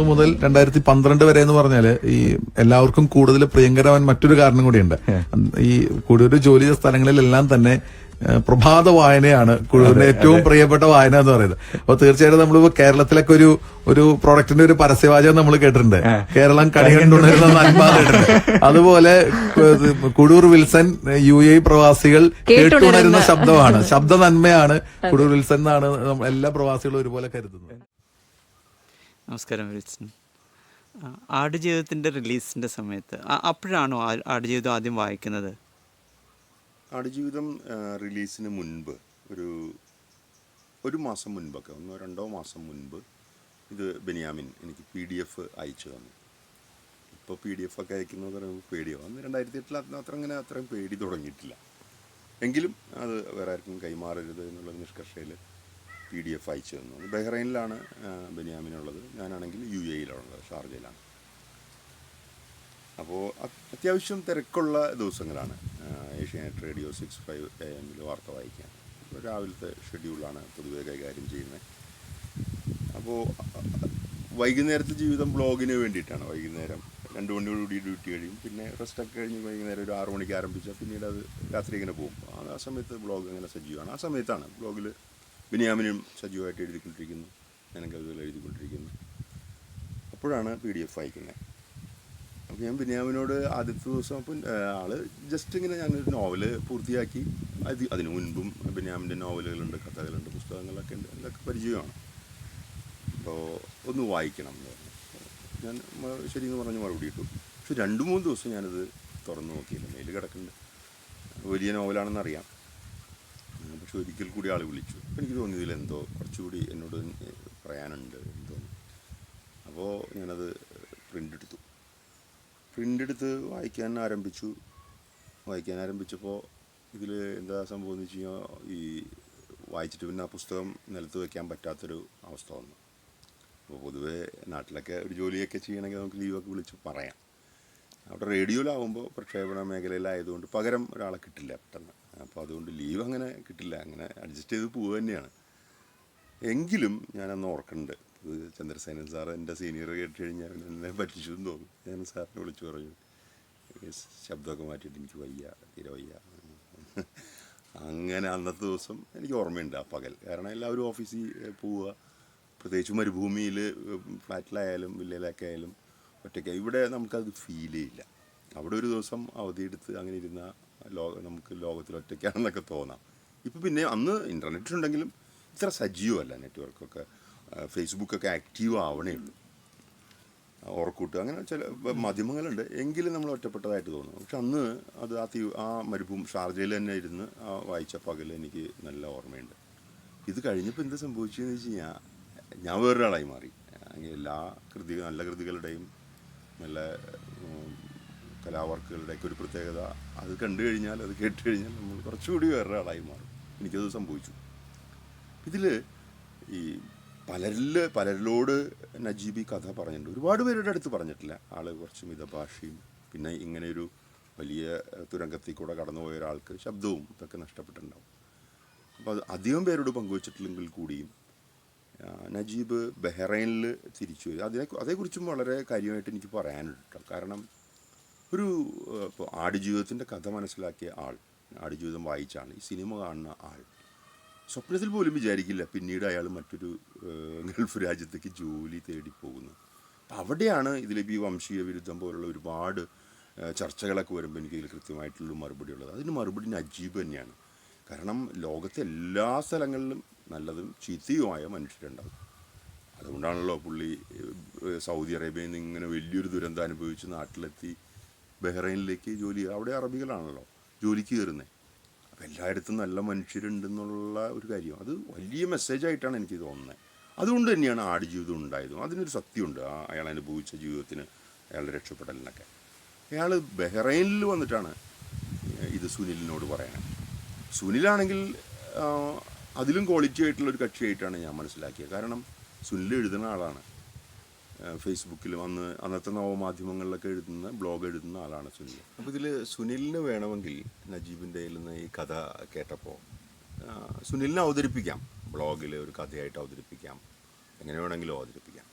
മൂന്ന് മുതൽ രണ്ടായിരത്തി പന്ത്രണ്ട് വരെ എന്ന് പറഞ്ഞാൽ ഈ എല്ലാവർക്കും കൂടുതൽ പ്രിയങ്കരവൻ മറ്റൊരു കാരണം കൂടിയുണ്ട്. ഈ കൂടുതൽ ജോലി ചെയ്ത സ്ഥലങ്ങളിലെല്ലാം തന്നെ പ്രഭാത വായനയാണ് കൂടുതലിന്റെ ഏറ്റവും പ്രിയപ്പെട്ട വായന എന്ന് പറയുന്നത്. അപ്പൊ തീർച്ചയായിട്ടും നമ്മളിപ്പോ കേരളത്തിലൊക്കെ ഒരു ഒരു പ്രൊഡക്റ്റിന്റെ ഒരു പരസ്യവാചകം നമ്മൾ കേട്ടിട്ടുണ്ട്. കേരളം കണി നന്മ കേട്ടിട്ടുണ്ട്. അതുപോലെ കുടൂർ വിൽസൺ യു എ പ്രവാസികൾ കേട്ടുണരുന്ന ശബ്ദമാണ്. ശബ്ദ നന്മയാണ് കുടൂർ വിൽസൺ എന്നാണ് എല്ലാ പ്രവാസികളും ഒരുപോലെ കരുതുന്നത്. നമസ്കാരം ആ, ആടുജീവിതത്തിന്റെ റിലീസിന്റെ സമയത്ത് അപ്പോഴാണോ ആടുജീവിതം ആദ്യം വായിക്കുന്നത്? ആടുജീവിതം റിലീസിന് മുൻപ് ഒരു ഒരു മാസം മുൻപൊക്കെ ഒന്നോ രണ്ടോ മാസം മുൻപ് ഇത് ബെനിയാമിൻ എനിക്ക് പി ഡി എഫ് അയച്ചു തന്നു. ഇപ്പോൾ പി ഡി എഫ് ഒക്കെ അയക്കുന്നത് പറയുമ്പോൾ പേടിയാവും അന്ന് രണ്ടായിരത്തി എട്ടിൽ അത്ര അങ്ങനെ അത്രയും പേടി തുടങ്ങിയിട്ടില്ല. എങ്കിലും അത് വേറെ ആർക്കും കൈമാറരുത് എന്നുള്ള നിഷ്കർഷയിൽ പി ഡി എഫ് അയച്ചു തന്നു. ബഹ്റൈനിലാണ് ബെനിയാമിനുള്ളത്. ഞാനാണെങ്കിൽ യു എയിലാണുള്ളത് ഷാർജയിലാണ്. അപ്പോൾ അത്യാവശ്യം തിരക്കുള്ള ദിവസങ്ങളാണ് Asianet radio six five A എമ്മിൽ വാർത്ത വായിക്കാൻ. രാവിലത്തെ ഷെഡ്യൂളാണ് പൊതുവെ കൈകാര്യം ചെയ്യുന്നത്. അപ്പോൾ വൈകുന്നേരത്തെ ജീവിതം ബ്ലോഗിന് വേണ്ടിയിട്ടാണ്. വൈകുന്നേരം രണ്ട് മണിയോടുകൂടി ഡ്യൂട്ടി കഴിയും. പിന്നെ റെസ്റ്റൊക്കെ കഴിഞ്ഞ് വൈകുന്നേരം ഒരു ആറു മണിക്ക് ആരംഭിച്ചാൽ പിന്നീട് അത് രാത്രി ഇങ്ങനെ പോകും. ആ സമയത്ത് ബ്ലോഗ് അങ്ങനെ സജീവമാണ്. ആ സമയത്താണ് ബ്ലോഗിൽ ബിനിയാമിനും സജീവമായിട്ട് എഴുതിക്കൊണ്ടിരിക്കുന്നു. ഞാനും കവിതകൾ എഴുതിക്കൊണ്ടിരിക്കുന്നു. അപ്പോഴാണ് പി ഡി എഫ് വായിക്കുന്നത്. അപ്പോൾ ഞാൻ ബിനിയാമിനോട് ആദ്യത്തെ ദിവസം അപ്പം ആൾ ജസ്റ്റ് ഇങ്ങനെ ഞാനൊരു നോവൽ പൂർത്തിയാക്കി. അത് അതിനു മുൻപും ബിനിയാമിന്റെ നോവലുകളുണ്ട് കഥകളുണ്ട് പുസ്തകങ്ങളൊക്കെ ഉണ്ട്. അതൊക്കെ പരിചയമാണ്. അപ്പോൾ ഒന്ന് വായിക്കണം എന്ന് പറഞ്ഞു. ഞാൻ ശരി ശരിയെന്ന് പറഞ്ഞ് മറുപടി ഇട്ടു. പക്ഷെ രണ്ട് മൂന്ന് ദിവസം ഞാനത് തുറന്നു നോക്കിയില്ല. മെയിൽ കിടക്കുന്നുണ്ട്. വലിയ നോവലാണെന്ന് അറിയാം ഉം, പക്ഷെ ഒരിക്കൽ കൂടി ആൾ വിളിച്ചു. അപ്പോൾ എനിക്ക് തോന്നിയതിൽ എന്തോ കുറച്ചുകൂടി എന്നോട് പറയാനുണ്ട് എന്തോ. അപ്പോൾ ഞാനത് പ്രിന്റ് എടുത്തു പ്രിന്റ് എടുത്ത് വായിക്കാൻ ആരംഭിച്ചു. വായിക്കാൻ ആരംഭിച്ചപ്പോൾ ഇതിൽ എന്താ സംഭവം എന്ന് വെച്ച് കഴിഞ്ഞാൽ ഈ വായിച്ചിട്ട് പിന്നെ ആ പുസ്തകം നിലത്ത് വയ്ക്കാൻ പറ്റാത്തൊരു അവസ്ഥ വന്നു. അപ്പോൾ പൊതുവേ നാട്ടിലൊക്കെ ഒരു ജോലിയൊക്കെ ചെയ്യണമെങ്കിൽ നമുക്ക് ലീവൊക്കെ വിളിച്ച് പറയാം. അവിടെ റേഡിയോയിലാവുമ്പോൾ പ്രക്ഷേപണ മേഖലയിലായതുകൊണ്ട് പകരം ഒരാളെ കിട്ടില്ല പെട്ടെന്ന്. അപ്പോൾ അതുകൊണ്ട് ലീവ് അങ്ങനെ കിട്ടില്ല. അങ്ങനെ അഡ്ജസ്റ്റ് ചെയ്ത് പോവുക തന്നെയാണ്. എങ്കിലും ഞാനന്ന് ഓർക്കുന്നുണ്ട്. ഇത് ചന്ദ്രസേനൻ സാർ എന്റെ സീനിയർ കേട്ട് കഴിഞ്ഞാൽ എന്നെ പറ്റിച്ചു എന്ന് തോന്നും. ഞാൻ സാറിനെ വിളിച്ചു പറഞ്ഞു "ഈ ശബ്ദമൊക്കെ മാറ്റിയിട്ട് എനിക്ക് വയ്യ തീരെ വയ്യ. അങ്ങനെ അന്നത്തെ ദിവസം എനിക്ക് ഓർമ്മയുണ്ട് ആ പകൽ. കാരണം എല്ലാവരും ഓഫീസിൽ പോവുക. പ്രത്യേകിച്ച് മരുഭൂമിയിൽ ഫ്ലാറ്റിലായാലും വില്ലയിലൊക്കെ ആയാലും ഒറ്റയ്ക്ക്. ഇവിടെ നമുക്കത് ഫീൽ ചെയ്യില്ല. അവിടെ ഒരു ദിവസം അവധിയെടുത്ത് അങ്ങനെ ഇരുന്ന ലോക നമുക്ക് ലോകത്തിൽ ഒറ്റയ്ക്കാണെന്നൊക്കെ തോന്നാം. ഇപ്പം പിന്നെ അന്ന് ഇന്റർനെറ്റ് ഉണ്ടെങ്കിലും ഇത്ര സജീവമല്ല നെറ്റ്വർക്കൊക്കെ. ഫേസ്ബുക്കൊക്കെ ആക്റ്റീവ് ആവണേ ഉള്ളൂ. ഓർക്കൂട്ട്. അങ്ങനെ ചില മാധ്യമങ്ങളുണ്ട്. എങ്കിലും നമ്മൾ ഒറ്റപ്പെട്ടതായിട്ട് തോന്നുന്നു പക്ഷെ അന്ന് അത് ആ തീ ആ മരുഭൂമി ഷാർജയിൽ തന്നെ ഇരുന്ന് ആ വായിച്ച പകൽ എനിക്ക് നല്ല ഓർമ്മയുണ്ട്. ഇത് കഴിഞ്ഞപ്പോൾ എന്ത് സംഭവിച്ചതെന്ന് വെച്ച് കഴിഞ്ഞാൽ ഞാൻ വേറൊരാളായി മാറി. എല്ലാ കൃതി നല്ല കൃതികളുടെയും നല്ല കലാവർക്കുകളുടെയൊക്കെ ഒരു പ്രത്യേകത. അത് കണ്ടു കഴിഞ്ഞാൽ അത് കേട്ട് കഴിഞ്ഞാൽ നമ്മൾ കുറച്ചുകൂടി വേറൊരാളായി മാറും. എനിക്കത് സംഭവിച്ചു. ഇതിൽ ഈ പലരിൽ പലരിലോട് നജീബി കഥ പറഞ്ഞിട്ടുണ്ട്. ഒരുപാട് പേരുടെ അടുത്ത് പറഞ്ഞിട്ടില്ല. ആൾ കുറച്ച് മിതഭാഷയും പിന്നെ ഇങ്ങനെയൊരു വലിയ തുരങ്കത്തിൽ കൂടെ കടന്നുപോയ ഒരാൾക്ക് ശബ്ദവും ഇതൊക്കെ നഷ്ടപ്പെട്ടിട്ടുണ്ടാവും. അപ്പോൾ അത് അധികം പേരോട് പങ്കുവച്ചിട്ടില്ലെങ്കിൽ കൂടിയും നജീബ് ബഹ്റൈനിൽ തിരിച്ചു വരും. അതിനെ അതേക്കുറിച്ചും വളരെ കാര്യമായിട്ട് എനിക്ക് പറയാനുണ്ട് കാരണം ഒരു ഇപ്പോൾ ആടുജീവിതത്തിന്റെ കഥ മനസ്സിലാക്കിയ ആൾ ആടുജീവിതം വായിച്ച ആൾ ഈ സിനിമ കാണുന്ന ആൾ സ്വപ്നത്തിൽ പോലും വിചാരിക്കില്ല പിന്നീട് അയാൾ മറ്റൊരു ഗൾഫ് രാജ്യത്തേക്ക് ജോലി തേടി പോകുന്നു. അപ്പം അവിടെയാണ് ഇതിലേക്ക് ഈ വംശീയ വിരുദ്ധം പോലുള്ള ഒരുപാട് ചർച്ചകളൊക്കെ വരുമ്പോൾ എനിക്ക് ഇതിൽ കൃത്യമായിട്ടുള്ള മറുപടി ഉള്ളത്. അതിന് മറുപടി നജീബ് തന്നെയാണ്. കാരണം ലോകത്തെ എല്ലാ സ്ഥലങ്ങളിലും നല്ലതും ചീത്തയുമായ മനുഷ്യരുണ്ടാവും. അതുകൊണ്ടാണല്ലോ പുള്ളി സൗദി അറേബ്യയിൽ നിന്ന് ഇങ്ങനെ വലിയൊരു ദുരന്തം അനുഭവിച്ച് നാട്ടിലെത്തി ബഹ്റൈനിലേക്ക് ജോലി അവിടെ അറബികളാണല്ലോ ജോലിക്ക് കയറുന്നത് അപ്പം എല്ലായിടത്തും നല്ല മനുഷ്യരുണ്ടെന്നുള്ള ഒരു കാര്യം. അത് വലിയ മെസ്സേജായിട്ടാണ് എനിക്ക് തോന്നുന്നത് അതുകൊണ്ട് തന്നെയാണ് ആടുജീവിതം ഉണ്ടായതും. അതിനൊരു സത്യമുണ്ട് ആ അയാൾ അനുഭവിച്ച ജീവിതത്തിന് അയാളുടെ രക്ഷപ്പെടലിനൊക്കെ. അയാൾ ബഹ്റൈനിൽ വന്നിട്ടാണ് ഇത് സുനിലിനോട് പറയണത് സുനിലാണെങ്കിൽ അതിലും ക്വാളിറ്റി ആയിട്ടുള്ള ഒരു കക്ഷിയായിട്ടാണ് ഞാൻ മനസ്സിലാക്കിയത്. കാരണം സുനിൽ എഴുതുന്ന ആളാണ്. ആ, വന്ന് അന്ന് അന്നത്തെ നവമാധ്യമങ്ങളിലൊക്കെ എഴുതുന്ന ബ്ലോഗ് എഴുതുന്ന ആളാണ് സുനിൽ. അപ്പോൾ ഇതിൽ സുനിലിന് വേണമെങ്കിൽ നജീബിന്റെ നിന്ന് ഈ കഥ കേട്ടപ്പോൾ സുനിലിനെ അവതരിപ്പിക്കാം. ബ്ലോഗിൽ ഒരു കഥയായിട്ട് അവതരിപ്പിക്കാം. എങ്ങനെ വേണമെങ്കിലും അവതരിപ്പിക്കാം.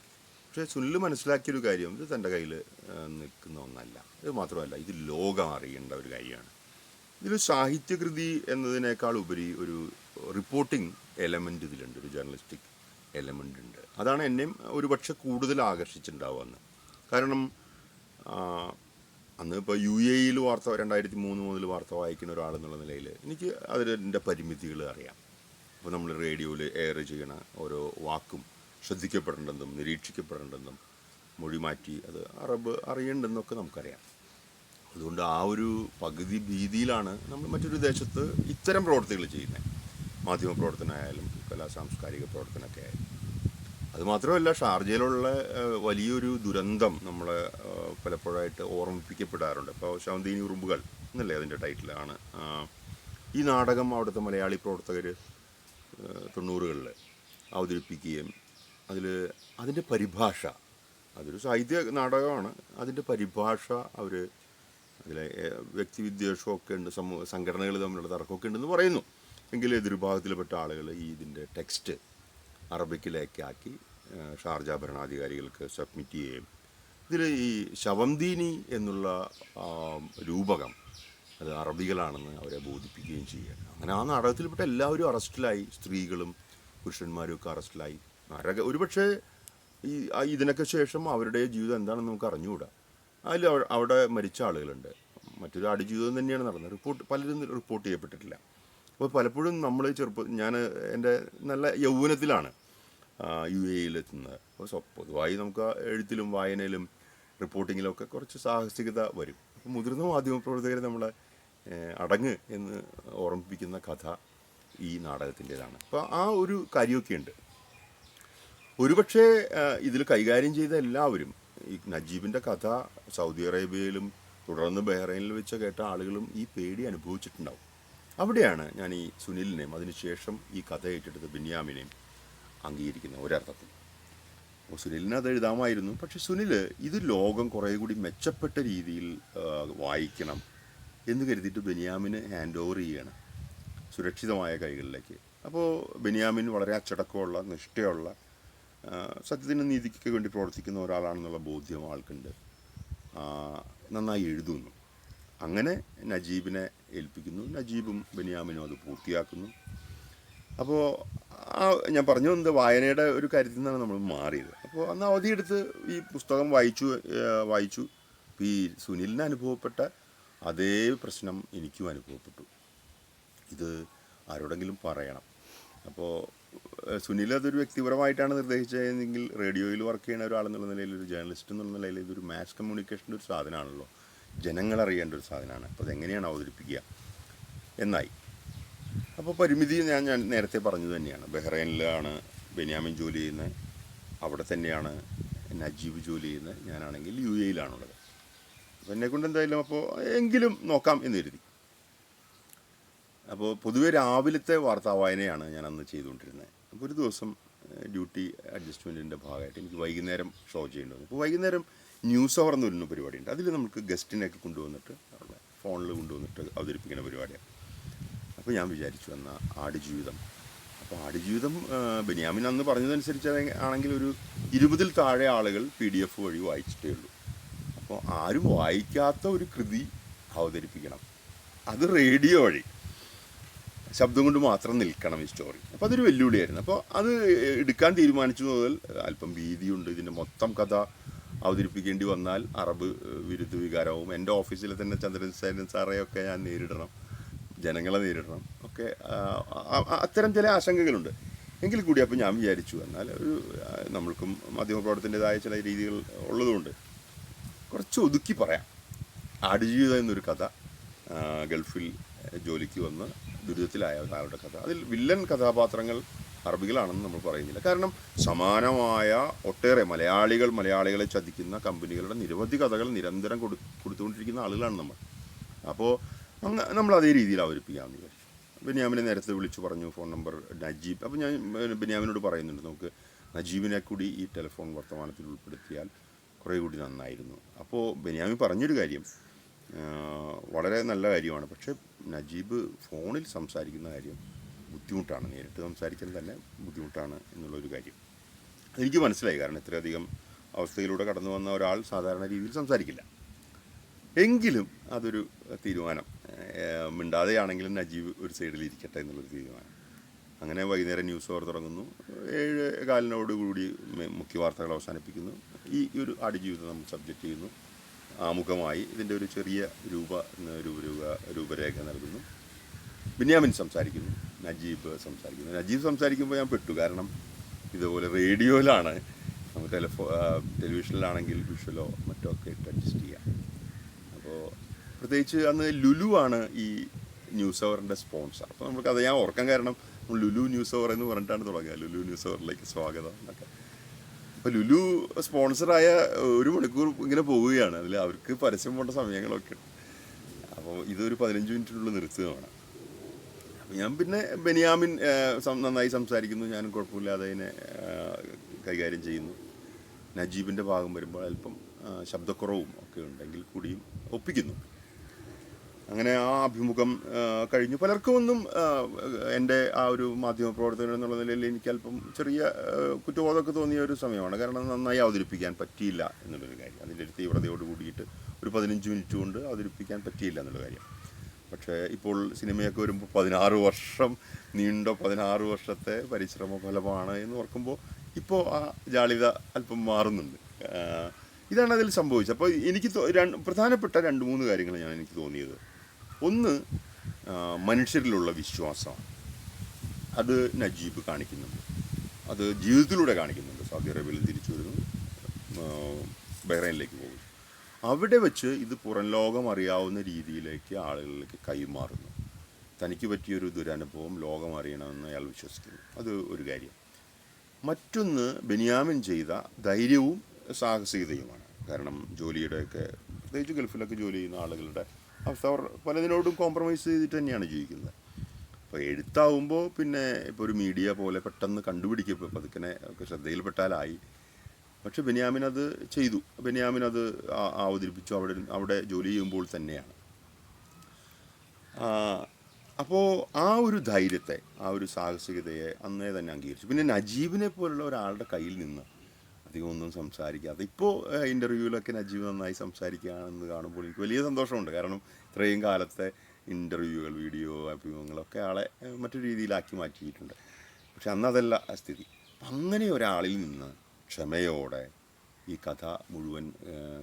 പക്ഷേ സുനിൽ മനസ്സിലാക്കിയൊരു കാര്യം ഇത് തന്റെ കയ്യിൽ നിൽക്കുന്ന ഒന്നല്ല. ഇത് മാത്രമല്ല ഇത് ലോകം അറിയേണ്ട ഒരു കാര്യമാണ്. ഇതിൽ സാഹിത്യകൃതി എന്നതിനേക്കാൾ ഉപരി ഒരു റിപ്പോർട്ടിംഗ് എലമെന്റ് ഇതിലുണ്ട് ഒരു ജേർണലിസ്റ്റിക് എലമെന്റ് ഉണ്ട്. അതാണ് എന്നെയും ഒരുപക്ഷെ കൂടുതൽ ആകർഷിച്ചിട്ടുണ്ടാവുക കാരണം അന്ന് ഇപ്പോൾ യു എ യിൽ വാർത്ത രണ്ടായിരത്തി മൂന്ന് മുതൽ വാർത്ത വായിക്കുന്ന ഒരാൾ എന്നുള്ള നിലയിൽ എനിക്ക് അതിന്റെ പരിമിതികൾ അറിയാം. അപ്പോൾ നമ്മൾ റേഡിയോയിൽ എയർ ചെയ്യണ ഓരോ വാക്കും ശ്രദ്ധിക്കപ്പെടേണ്ടതും നിരീക്ഷിക്കപ്പെടേണ്ടതും മൊഴി മാറ്റി അത് അറബ് അറിയേണ്ടെന്നൊക്കെ നമുക്കറിയാം. അതുകൊണ്ട് ആ ഒരു പകുതി ഭീതിയിലാണ് നമ്മൾ മറ്റൊരു ദേശത്ത് ഇത്തരം പ്രവർത്തികൾ ചെയ്യുന്നത്. മാധ്യമ പ്രവർത്തനമായാലും കലാ സാംസ്കാരിക പ്രവർത്തനമൊക്കെ ആയാലും. അതുമാത്രമല്ല ഷാർജയിലുള്ള വലിയൊരു ദുരന്തം നമ്മൾ പലപ്പോഴായിട്ട് ഓർമ്മിപ്പിക്കപ്പെടാറുണ്ട്. ഇപ്പോൾ ശാന്തിനി ഉറുമ്പുകൾ എന്നല്ലേ അതിന്റെ ടൈറ്റിലാണ്. ഈ നാടകം അവിടുത്തെ മലയാളി പ്രവർത്തകർ തൊണ്ണൂറുകളിൽ അവതരിപ്പിക്കുകയും അതിൽ അതിന്റെ പരിഭാഷ അതൊരു സാഹിത്യ നാടകമാണ്. അതിന്റെ പരിഭാഷ അവർ അതിലെ വ്യക്തിവിദ്വേഷമൊക്കെ ഉണ്ട് സമൂഹ സംഘടനകൾ തമ്മിലുള്ള തർക്കമൊക്കെ ഉണ്ടെന്ന് പറയുന്നു. എങ്കിൽ എതിർഭാഗത്തിൽപ്പെട്ട ആളുകൾ ഈ ഇതിന്റെ ടെക്സ്റ്റ് അറബിക്കിലേക്ക് ആക്കി ഷാർജ ഭരണാധികാരികൾക്ക് സബ്മിറ്റ് ചെയ്യുകയും ഇതിൽ ഈ ശവന്തീനി എന്നുള്ള രൂപകം അത് അറബികളാണെന്ന് അവരെ ബോധിപ്പിക്കുകയും ചെയ്യുക അങ്ങനെ ആ നാടകത്തിൽപ്പെട്ട എല്ലാവരും അറസ്റ്റിലായി സ്ത്രീകളും പുരുഷന്മാരും ഒക്കെ അറസ്റ്റിലായി. നരക ഒരുപക്ഷെ ഈ ഇതിനൊക്കെ ശേഷം അവരുടെ ജീവിതം എന്താണെന്ന് നമുക്ക് അറിഞ്ഞുകൂടാ. അതിൽ അവ- അവിടെ മരിച്ച ആളുകളുണ്ട്. മറ്റൊരു ആടുജീവിതം തന്നെയാണ് നടന്നത്. റിപ്പോർട്ട് പലരും റിപ്പോർട്ട് ചെയ്യപ്പെട്ടിട്ടില്ല. അപ്പോൾ പലപ്പോഴും നമ്മൾ ചെറുപ്പ ഞാൻ എന്റെ നല്ല യൗവനത്തിലാണ് യു എയിലെത്തുന്നത് അപ്പോൾ പൊതുവായി നമുക്ക് എഴുത്തിലും വായനയിലും റിപ്പോർട്ടിങ്ങിലും ഒക്കെ കുറച്ച് സാഹസികത വരും. അപ്പോൾ മുതിർന്ന മാധ്യമപ്രവർത്തകരെ നമ്മളെ അടങ്ങ് എന്ന് ഓർമ്മിപ്പിക്കുന്ന കഥ ഈ നാടകത്തിന്റേതാണ്. അപ്പോൾ ആ ഒരു കാര്യമൊക്കെ ഉണ്ട് ഒരുപക്ഷെ ഇതിൽ കൈകാര്യം ചെയ്ത എല്ലാവരും ഈ നജീബിന്റെ കഥ സൗദി അറേബ്യയിലും തുടർന്ന് ബഹ്റൈനിൽ വെച്ച് കേട്ട ആളുകളും ഈ പേടി അനുഭവിച്ചിട്ടുണ്ടാവും. അവിടെയാണ് ഞാൻ ഈ സുനിലിനെയും അതിനുശേഷം ഈ കഥ ഏറ്റെടുത്ത് ബെന്യാമിനെയും അംഗീകരിക്കുന്നത് ഒരർത്ഥത്തിൽ. സുനിലിന് അത് എഴുതാമായിരുന്നു. പക്ഷെ സുനിൽ ഇത് ലോകം കുറേ കൂടി മെച്ചപ്പെട്ട രീതിയിൽ വായിക്കണം എന്ന് കരുതിയിട്ട് ബെന്യാമിന് ഹാൻഡ് ഓവർ ചെയ്യണം സുരക്ഷിതമായ കൈകളിലേക്ക്. അപ്പോൾ ബെനിയാമിൻ വളരെ അച്ചടക്കമുള്ള നിഷ്ഠയുള്ള സത്യത്തിനും നീതിക്കൊക്കെ വേണ്ടി പ്രവർത്തിക്കുന്ന ഒരാളാണെന്നുള്ള ബോധ്യം ആൾക്കുണ്ട്. നന്നായി എഴുതുന്നു. അങ്ങനെ നജീബിനെ ഏൽപ്പിക്കുന്നു. നജീബും ബെനിയാമിനും അത് പൂർത്തിയാക്കുന്നു. അപ്പോൾ ആ ഞാൻ പറഞ്ഞു എന്താ വായനയുടെ ഒരു കാര്യത്തിൽ നിന്നാണ് നമ്മൾ മാറിയത്. അപ്പോൾ അന്ന് അവധിയെടുത്ത് ഈ പുസ്തകം വായിച്ചു വായിച്ചു. ഈ സുനിലിന് അനുഭവപ്പെട്ട അതേ പ്രശ്നം എനിക്കും അനുഭവപ്പെട്ടു. ഇത് ആരോടെങ്കിലും പറയണം. അപ്പോൾ സുനിൽ അതൊരു വ്യക്തിപരമായിട്ടാണ് നിർദ്ദേശിച്ചതെങ്കിൽ റേഡിയോയിൽ വർക്ക് ചെയ്യുന്ന ഒരാളെന്നുള്ള നിലയിൽ ഒരു ജേർണലിസ്റ്റ് എന്നുള്ള നിലയിൽ ഇതൊരു മാസ് കമ്മ്യൂണിക്കേഷന്റെ ഒരു സാധനമാണല്ലോ. ജനങ്ങൾ അറിയേണ്ട ഒരു സാധനമാണ്. അപ്പോൾ അതെങ്ങനെയാണ് അവതരിപ്പിക്കുക? എന്നായി. അപ്പോൾ പരിമിതി ഞാൻ ഞാൻ നേരത്തെ പറഞ്ഞു തന്നെയാണ്. ബഹ്റൈനിലാണ് ബെന്യാമിൻ ജോലി ചെയ്യുന്നത്. അവിടെ തന്നെയാണ് നജീബ് ജോലി ചെയ്യുന്നത്. ഞാനാണെങ്കിൽ യു എയിലാണുള്ളത് അപ്പോൾ എന്നെക്കൊണ്ട് എന്തായാലും അപ്പോൾ എങ്കിലും നോക്കാം എന്ന് കരുതി. അപ്പോൾ പൊതുവെ രാവിലത്തെ വാർത്താ വായനയാണ് ഞാൻ അന്ന് ചെയ്തുകൊണ്ടിരുന്നത്. അപ്പോൾ ഒരു ദിവസം ഡ്യൂട്ടി അഡ്ജസ്റ്റ്മെന്റിന്റെ ഭാഗമായിട്ട് എനിക്ക് വൈകുന്നേരം ഷോ ചെയ്യേണ്ടി വന്നു. അപ്പോൾ വൈകുന്നേരം ന്യൂസ് അവർ എന്ന് പരിപാടി പരിപാടിയുണ്ട്. അതിൽ നമുക്ക് ഗസ്റ്റിനെയൊക്കെ കൊണ്ടുവന്നിട്ട് അവിടെ ഫോണിൽ കൊണ്ടുവന്നിട്ട് അവതരിപ്പിക്കുന്ന പരിപാടിയാണ്. അപ്പോൾ ഞാൻ വിചാരിച്ചു എന്നാൽ ആടുജീവിതം. അപ്പോൾ ആടുജീവിതം ബെനിയാമിൻ അന്ന് പറഞ്ഞതനുസരിച്ച് ആണെങ്കിൽ ഒരു ഇരുപതിൽ താഴെ ആളുകൾ പി ഡി എഫ് വഴി വായിച്ചിട്ടേ ഉള്ളൂ. അപ്പോൾ ആരും വായിക്കാത്ത ഒരു കൃതി അവതരിപ്പിക്കണം. അത് റേഡിയോ വഴി. ശബ്ദം കൊണ്ട് മാത്രം നിൽക്കണം ഈ സ്റ്റോറി. അപ്പോൾ അതൊരു വെല്ലുവിളിയായിരുന്നു. അപ്പോൾ അത് എടുക്കാൻ തീരുമാനിച്ചു മുതൽ അല്പം ഭീതിയുണ്ട്. ഇതിന്റെ മൊത്തം കഥ അവതരിപ്പിക്കേണ്ടി വന്നാൽ അറബ് വിരുദ്ധ വികാരവും. എന്റെ ഓഫീസിലെ തന്നെ ചന്ദ്രൻ സാറേയൊക്കെ ഞാൻ നേരിടണം. ജനങ്ങളെ നേരിടണം. ഒക്കെ അത്തരം ചില ആശങ്കകളുണ്ട്. എങ്കിൽ കൂടി അപ്പോൾ ഞാൻ വിചാരിച്ചു. എന്നാൽ ഒരു നമ്മൾക്കും മാധ്യമപ്രവർത്തനത്തിന്റെതായ ചില രീതികൾ ഉള്ളതുകൊണ്ട് കുറച്ച് ഒതുക്കി പറയാം. ആടുജീവിതം എന്നൊരു കഥ ഗൾഫിൽ ജോലിക്ക് വന്ന് ദുരിതത്തിലായ ഒരാളുടെ കഥ. അതിൽ വില്ലൻ കഥാപാത്രങ്ങൾ അറബികളാണെന്ന് നമ്മൾ പറയുന്നില്ല. കാരണം സമാനമായ ഒട്ടേറെ മലയാളികൾ മലയാളികളെ ചതിക്കുന്ന കമ്പനികളുടെ നിരവധി കഥകൾ നിരന്തരം കൊടു കൊടുത്തുകൊണ്ടിരിക്കുന്ന ആളുകളാണ് നമ്മൾ. അപ്പോൾ അങ്ങ് നമ്മൾ അതേ രീതിയിൽ അവതരിപ്പിക്കാമെന്ന് വിചാരിച്ചു. ബെന്യാമിനെ നേരത്തെ വിളിച്ചു പറഞ്ഞു ഫോൺ നമ്പർ നജീബ്. അപ്പോൾ ഞാൻ ബെന്യാമിനോട് പറയുന്നുണ്ട് നമുക്ക് നജീബിനെ കൂടി ഈ ടെലിഫോൺ വർത്തമാനത്തിൽ ഉൾപ്പെടുത്തിയാൽ കുറേ കൂടി നന്നായിരുന്നു. അപ്പോൾ ബെന്യാമി പറഞ്ഞൊരു കാര്യം വളരെ നല്ല കാര്യമാണ്. പക്ഷേ നജീബ് ഫോണിൽ സംസാരിക്കുന്ന കാര്യം ബുദ്ധിമുട്ടാണ്. നേരിട്ട് സംസാരിക്കാൻ തന്നെ ബുദ്ധിമുട്ടാണ് എന്നുള്ളൊരു കാര്യം. എനിക്ക് മനസ്സിലായി. കാരണം ഇത്രയധികം അവസ്ഥയിലൂടെ കടന്നു വന്ന ഒരാൾ സാധാരണ രീതിയിൽ സംസാരിക്കില്ല. എങ്കിലും അതൊരു തീരുമാനം. മിണ്ടാതെയാണെങ്കിലും നജീബ് ഒരു സൈഡിൽ ഇരിക്കട്ടെ എന്നുള്ളൊരു തീരുമാനം. അങ്ങനെ വൈകുന്നേരം ന്യൂസ് അവർ തുടങ്ങുന്നു. ഏഴ് കാലിനോടുകൂടി കൂടി മുഖ്യ വാർത്തകൾ അവസാനിപ്പിക്കുന്നു. ഈ ഒരു ആടുജീവിതം നമ്മൾ സബ്ജക്റ്റ് ചെയ്യുന്നു. ആമുഖമായി ഇതിന്റെ ഒരു ചെറിയ രൂപ രൂപരേഖ നൽകുന്നു. ബിന്യാമിൻ സംസാരിക്കുന്നു. നജീബ് സംസാരിക്കുന്നത് നജീബ് സംസാരിക്കുമ്പോൾ ഞാൻ പെട്ടു. കാരണം ഇതുപോലെ റേഡിയോയിലാണ്. നമുക്ക് ടെലിഫോ ടെലിവിഷനിലാണെങ്കിൽ വിഷ്വലോ മറ്റോ ഒക്കെ ഇട്ട് അഡ്ജസ്റ്റ് ചെയ്യാം. അപ്പോൾ പ്രത്യേകിച്ച് അന്ന് ലുലു ആണ് ഈ ന്യൂസ് അവറിന്റെ സ്പോൺസർ. അപ്പോൾ നമുക്ക് അത് ഞാൻ ഓർക്കാൻ കാരണം ലുലു ന്യൂസ് അവർ എന്ന് പറഞ്ഞിട്ടാണ് തുടങ്ങുക ലുലു ന്യൂസ് അവറിലേക്ക് സ്വാഗതം എന്നൊക്കെ. അപ്പോൾ ലുലു സ്പോൺസറായ ഒരു മണിക്കൂർ ഇങ്ങനെ പോവുകയാണ്. അതിൽ അവർക്ക് പരസ്യം പോണ്ട സമയങ്ങളൊക്കെ അപ്പോൾ ഇതൊരു പതിനഞ്ച് മിനിറ്റിനുള്ളിൽ നിർത്തുകയാണ്. ഞാൻ പിന്നെ ബെനിയാമിൻ നന്നായി സംസാരിക്കുന്നു. ഞാനും കുഴപ്പമില്ലാതെ അതിനെ കൈകാര്യം ചെയ്യുന്നു. നജീബിന്റെ ഭാഗം വരുമ്പോൾ അല്പം ശബ്ദക്കുറവും ഒക്കെ ഉണ്ടെങ്കിൽ കൂടിയും ഒപ്പിക്കുന്നു. അങ്ങനെ ആ അഭിമുഖം കഴിഞ്ഞു. പലർക്കും ഒന്നും എന്റെ ആ ഒരു മാധ്യമ പ്രവർത്തകൻ എന്നുള്ള നിലയിൽ എനിക്ക് അല്പം ചെറിയ കുറ്റബോധമൊക്കെ തോന്നിയ ഒരു സമയമാണ്. കാരണം നന്നായി അവതരിപ്പിക്കാൻ പറ്റിയില്ല എന്നുള്ളൊരു കാര്യം. അതിന്റെ ഒരു തീവ്രതയോട് കൂടിയിട്ട് ഒരു പതിനഞ്ച് മിനിറ്റ് കൊണ്ട് അവതരിപ്പിക്കാൻ പറ്റിയില്ല എന്നുള്ള കാര്യം. പക്ഷേ ഇപ്പോൾ സിനിമയൊക്കെ വരുമ്പോൾ പതിനാറ് വർഷം നീണ്ട പതിനാറ് വർഷത്തെ പരിശ്രമ ഫലമാണ് എന്ന് ഓർക്കുമ്പോൾ ഇപ്പോൾ ആ ജാളിത അല്പം മാറുന്നുണ്ട്. ഇതാണ് അതിൽ സംഭവിച്ചത്. അപ്പോൾ എനിക്ക് പ്രധാനപ്പെട്ട രണ്ട് മൂന്ന് കാര്യങ്ങളാണ് എനിക്ക് തോന്നിയത്. ഒന്ന് മനുഷ്യരിലുള്ള വിശ്വാസം. അത് നജീബ് കാണിക്കുന്നുണ്ട്. അത് ജീവിതത്തിലൂടെ കാണിക്കുന്നുണ്ട്. സൗദി അറേബ്യയിൽ തിരിച്ചു വരുന്നു. ബഹ്റൈനിലേക്ക് പോകുന്നു. അവിടെ വെച്ച് ഇത് പുറം ലോകം അറിയാവുന്ന രീതിയിലേക്ക് ആളുകളിലേക്ക് കൈമാറുന്നു. തനിക്ക് പറ്റിയൊരു ദുരനുഭവം ലോകം അറിയണമെന്ന് അയാൾ വിശ്വസിക്കുന്നു. അത് ഒരു കാര്യം. മറ്റൊന്ന് ബെനിയാമിൻ ചെയ്ത ധൈര്യവും സാഹസികതയുമാണ്. കാരണം ജോലിയുടെയൊക്കെ പ്രത്യേകിച്ച് ഗൾഫിലൊക്കെ ജോലി ചെയ്യുന്ന ആളുകളുടെ അവസ്ഥ അവർ പലതിനോടും കോംപ്രമൈസ് ചെയ്തിട്ട് തന്നെയാണ് ജീവിക്കുന്നത്. അപ്പോൾ എഴുത്താവുമ്പോൾ പിന്നെ ഇപ്പോൾ ഒരു മീഡിയ പോലെ പെട്ടെന്ന് കണ്ടുപിടിക്കപ്പോൾ പതുക്കനെ ഒക്കെ ശ്രദ്ധയിൽപ്പെട്ടാലായി. പക്ഷെ ബെന്യാമിൻ അത് ചെയ്തു. ബെന്യാമിൻ അത് അവതരിപ്പിച്ചു. അവിടെ അവിടെ ജോലി ചെയ്യുമ്പോൾ തന്നെയാണ്. അപ്പോൾ ആ ഒരു ധൈര്യത്തെ ആ ഒരു സാഹസികതയെ അന്നേ തന്നെ അംഗീകരിച്ചു. പിന്നെ നജീബിനെ പോലുള്ള ഒരാളുടെ കയ്യിൽ നിന്ന് അധികം ഒന്നും സംസാരിക്കാതെ ഇപ്പോൾ ഇന്റർവ്യൂവിലൊക്കെ നജീബ് നന്നായി സംസാരിക്കുകയാണെന്ന് കാണുമ്പോൾ എനിക്ക് വലിയ സന്തോഷമുണ്ട്. കാരണം ഇത്രയും കാലത്തെ ഇന്റർവ്യൂകൾ വീഡിയോ അഭിമുഖങ്ങളൊക്കെ ആളെ മറ്റു രീതിയിലാക്കി മാറ്റിയിട്ടുണ്ട്. പക്ഷെ അന്നതല്ല സ്ഥിതി. അങ്ങനെ ഒരാളിൽ നിന്ന് ക്ഷമയോടെ ഈ കഥ മുഴുവൻ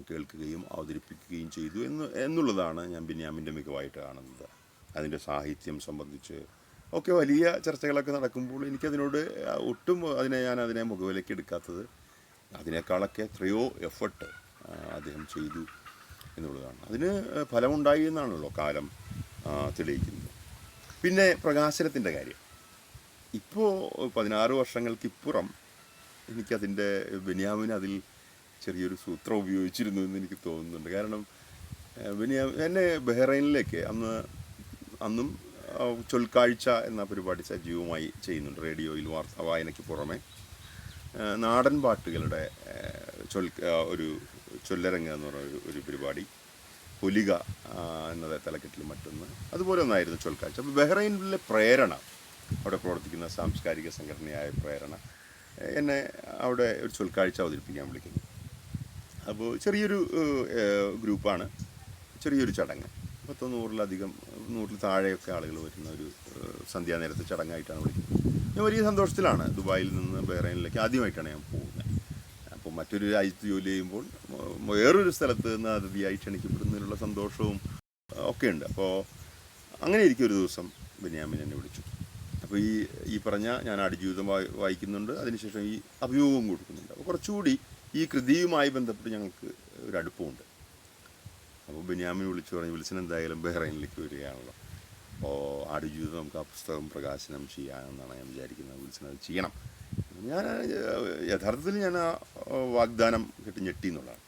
കേൾക്കുകയും അവതരിപ്പിക്കുകയും ചെയ്തു എന്ന് എന്നുള്ളതാണ് ഞാൻ ബിന്യാമിന്റെ മികവായിട്ട് കാണുന്നത്. അതിന്റെ സാഹിത്യം സംബന്ധിച്ച് ഒക്കെ വലിയ ചർച്ചകളൊക്കെ നടക്കുമ്പോൾ എനിക്കതിനോട് ഒട്ടും അതിനെ ഞാൻ അതിനെ മുഖവിലേക്ക് എടുക്കാത്തത് അതിനേക്കാളൊക്കെ എത്രയോ എഫർട്ട് അദ്ദേഹം ചെയ്തു എന്നുള്ളതാണ്. അതിന് ഫലമുണ്ടായി എന്നാണല്ലോ കാലം തെളിയിക്കുന്നത്. പിന്നെ പ്രകാശനത്തിന്റെ കാര്യം. ഇപ്പോൾ പതിനാറ് വർഷങ്ങൾക്കിപ്പുറം എനിക്കതിന്റെ ബെനിയാമിന് അതിൽ ചെറിയൊരു സൂത്രം ഉപയോഗിച്ചിരുന്നു എന്ന് എനിക്ക് തോന്നുന്നുണ്ട്. കാരണം ഏഹ്, എന്നെ ബഹ്റൈനിലേക്ക് അന്ന് അന്നും ചൊൽക്കാഴ്ച എന്ന പരിപാടി സജീവമായി ചെയ്യുന്നുണ്ട് റേഡിയോയിൽ വാർത്താ വായനയ്ക്ക് പുറമെ നാടൻ പാട്ടുകളുടെ ചൊൽ ഒരു ചൊല്ലരങ്ങ എന്ന് പറഞ്ഞ ഒരു പരിപാടി. പൊലിക എന്നത് തലക്കെട്ടിൽ മറ്റൊന്ന്. അതുപോലെ ഒന്നായിരുന്നു ചൊൽക്കാഴ്ച. അപ്പോൾ ബഹ്റൈനിലെ പ്രേരണ അവിടെ പ്രവർത്തിക്കുന്ന സാംസ്കാരിക സംഘടനയായ പ്രേരണ എന്നെ അവിടെ ഒരു ചൊൽക്കാഴ്ച അവതരിപ്പിക്കാൻ വിളിക്കുന്നു. അപ്പോൾ ചെറിയൊരു ഗ്രൂപ്പാണ്. ചെറിയൊരു ചടങ്ങ്. പത്തോ നൂറിലധികം നൂറിൽ താഴെയൊക്കെ ആളുകൾ വരുന്ന ഒരു സന്ധ്യാനേരത്തെ ചടങ്ങായിട്ടാണ് വിളിക്കുന്നത്. ഞാൻ വലിയ സന്തോഷത്തിലാണ് ദുബായിൽ നിന്ന് ബഹ്റൈനിലേക്ക് ആദ്യമായിട്ടാണ് ഞാൻ പോകുന്നത്. അപ്പോൾ മറ്റൊരു രാജ്യത്ത് ജോലി ചെയ്യുമ്പോൾ വേറൊരു സ്ഥലത്ത് നിന്ന് അതിഥിയായി ക്ഷണിക്കപ്പെടുന്നതിനുള്ള സന്തോഷവും ഒക്കെ ഉണ്ട് അപ്പോൾ അങ്ങനെ ഇരിക്കും ഒരു ദിവസം ബെന്യാമിൻ എന്നെ വിളിച്ചു. അപ്പോൾ ഈ ഈ പറഞ്ഞ ഞാൻ ആടുജീവിതം വായി വായിക്കുന്നുണ്ട്. അതിനുശേഷം ഈ അഭിയോഗം കൊടുക്കുന്നുണ്ട്. അപ്പോൾ കുറച്ചുകൂടി ഈ കൃതിയുമായി ബന്ധപ്പെട്ട് ഞങ്ങൾക്ക് ഒരു അടുപ്പമുണ്ട്. അപ്പോൾ ബെന്യാമിൻ വിളിച്ചു പറഞ്ഞു വിൽസൺ എന്തായാലും ബഹ്റൈനിലേക്ക് വരികയാണല്ലോ. അപ്പോൾ ആടുജീവിതം നമുക്ക് ആ പുസ്തകം പ്രകാശനം ചെയ്യാമെന്നാണ് ഞാൻ വിചാരിക്കുന്നത്. വിൽസൺ അത് ചെയ്യണം. ഞാൻ യഥാർത്ഥത്തിൽ ഞാൻ ആ വാഗ്ദാനം കിട്ടി ഞെട്ടി എന്നുള്ളതാണ്.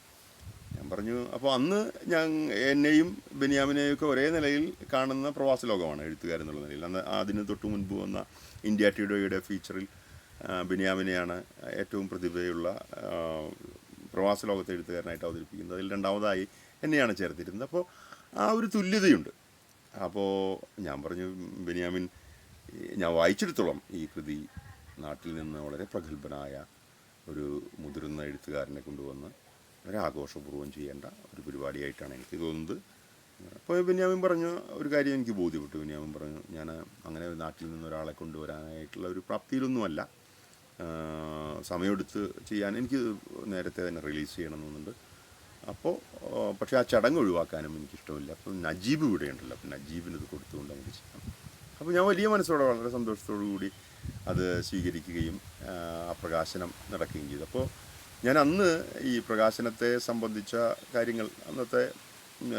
ഞാൻ പറഞ്ഞു അപ്പോൾ അന്ന് ഞാൻ എന്നെയും ബെന്യാമിനെയും ഒക്കെ ഒരേ നിലയിൽ കാണുന്ന പ്രവാസ ലോകമാണ് എഴുത്തുകാരെന്നുള്ള നിലയിൽ. അന്ന് അതിന് തൊട്ട് മുൻപ് വന്ന ഇന്ത്യ ടിഡോയുടെ ഫീച്ചറിൽ ബെനിയാമിനെയാണ് ഏറ്റവും പ്രതിഭയുള്ള പ്രവാസ ലോകത്തെ എഴുത്തുകാരനായിട്ട് അവതരിപ്പിക്കുന്നത്. അതിൽ രണ്ടാമതായി എന്നെയാണ് ചേർത്തിരുന്നത് അപ്പോൾ ആ ഒരു തുല്യതയുണ്ട്. അപ്പോൾ ഞാൻ പറഞ്ഞു ബെന്യാമിൻ ഞാൻ വായിച്ചെടുത്തോളം ഈ കൃതി നാട്ടിൽ നിന്ന് വളരെ പ്രഗത്ഭനായ ഒരു മുതിർന്ന എഴുത്തുകാരനെ കൊണ്ടുവന്ന് ഒരു ആഘോഷപൂർവം ചെയ്യേണ്ട ഒരു പരിപാടിയായിട്ടാണ് എനിക്ക് തോന്നുന്നത്. അപ്പോൾ ബെന്യാമിൻ പറഞ്ഞു ഒരു കാര്യം എനിക്ക് ബോധ്യപ്പെട്ടു. ബെന്യാമിൻ പറഞ്ഞു ഞാൻ അങ്ങനെ നാട്ടിൽ നിന്ന് ഒരാളെ കൊണ്ടുവരാനായിട്ടുള്ള ഒരു പ്രാപ്തിയിലൊന്നുമല്ല. സമയമെടുത്ത് ചെയ്യാൻ എനിക്ക് നേരത്തെ തന്നെ റിലീസ് ചെയ്യണമെന്നുണ്ട് അപ്പോൾ പക്ഷേ ആ ചടങ്ങ് ഒഴിവാക്കാനും എനിക്കിഷ്ടമില്ല. അപ്പം നജീബ് ഇവിടെ ഉണ്ടല്ലോ. അപ്പം നജീബിന് ഇത് കൊടുത്തുകൊണ്ട് നമുക്ക് ചെയ്യാം. അപ്പോൾ ഞാൻ വലിയ മനസ്സോടെ വളരെ സന്തോഷത്തോടു കൂടി അത് സ്വീകരിക്കുകയും ആ പ്രകാശനം നടക്കുകയും ചെയ്തു. അപ്പോൾ ഞാൻ അന്ന് ഈ പ്രകാശനത്തെ സംബന്ധിച്ച കാര്യങ്ങൾ അന്നത്തെ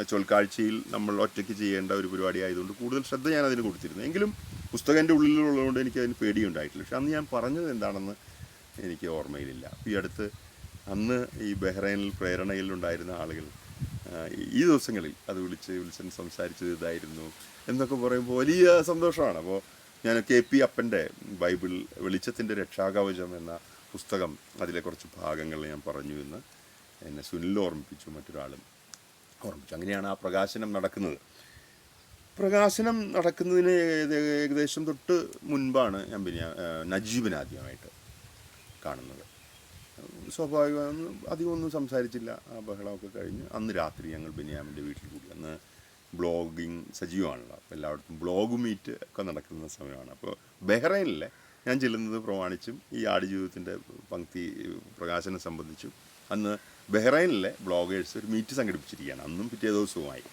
ചൊൽക്കാഴ്ചയിൽ നമ്മൾ ഒറ്റയ്ക്ക് ചെയ്യേണ്ട ഒരു പരിപാടി ആയതുകൊണ്ട് കൂടുതൽ ശ്രദ്ധ ഞാൻ അതിന് കൊടുത്തിരുന്നു. എങ്കിലും പുസ്തകം എന്റെ ഉള്ളിലുള്ളതുകൊണ്ട് എനിക്ക് അതിന് പേടിയുണ്ടായിട്ടില്ല. പക്ഷെ അന്ന് ഞാൻ പറഞ്ഞത് എന്താണെന്ന് എനിക്ക് ഓർമ്മയിലില്ല. ഈ അടുത്ത് അന്ന് ഈ ബഹ്റൈനിൽ പ്രേരണയിൽ ഉണ്ടായിരുന്ന ആളുകൾ ഈ ദിവസങ്ങളിൽ അത് വിളിച്ച് വിൽസൺ സംസാരിച്ചത് ഇതായിരുന്നു എന്നൊക്കെ പറയുമ്പോൾ വലിയ സന്തോഷമാണ്. അപ്പോൾ ഞാൻ കെ പി അപ്പന്റെ ബൈബിൾ വെളിച്ചത്തിന്റെ രക്ഷാകവചം എന്ന പുസ്തകം അതിലെ കുറച്ച് ഭാഗങ്ങൾ ഞാൻ പറഞ്ഞു എന്ന് എന്നെ സുനിൽ ഓർമ്മിപ്പിച്ചു മറ്റൊരാളും ഓർമ്മിച്ചു. അങ്ങനെയാണ് ആ പ്രകാശനം നടക്കുന്നത്. പ്രകാശനം നടക്കുന്നതിന് ഏകദേശം തൊട്ട് മുൻപാണ് ഞാൻ പിന്നെ നജീബിനെ ആദ്യമായിട്ട് കാണുന്നത്. സ്വാഭാവികം അധികം ഒന്നും സംസാരിച്ചില്ല. ആ ബഹളമൊക്കെ കഴിഞ്ഞ് അന്ന് രാത്രി ഞങ്ങൾ ബെന്യാമിന്റെ വീട്ടിൽ കൂടി. അന്ന് ബ്ലോഗിങ് സജീവമാണല്ലോ. അപ്പോൾ എല്ലായിടത്തും ബ്ലോഗ് മീറ്റ് ഒക്കെ നടക്കുന്ന സമയമാണ്. അപ്പോൾ ബഹ്റൈനിലെ ഞാൻ ചെല്ലുന്നത് പ്രമാണിച്ചും ഈ ആടുജീവിതത്തിന്റെ പങ്ക്തി പ്രകാശനം സംബന്ധിച്ചും. അന്ന് ബഹ്റൈനിലെ ബ്ലോഗേഴ്സ് ഒരു മീറ്റ് സംഘടിപ്പിച്ചിരിക്കുകയാണ്. അന്നും പിറ്റേ ദിവസവുമായി.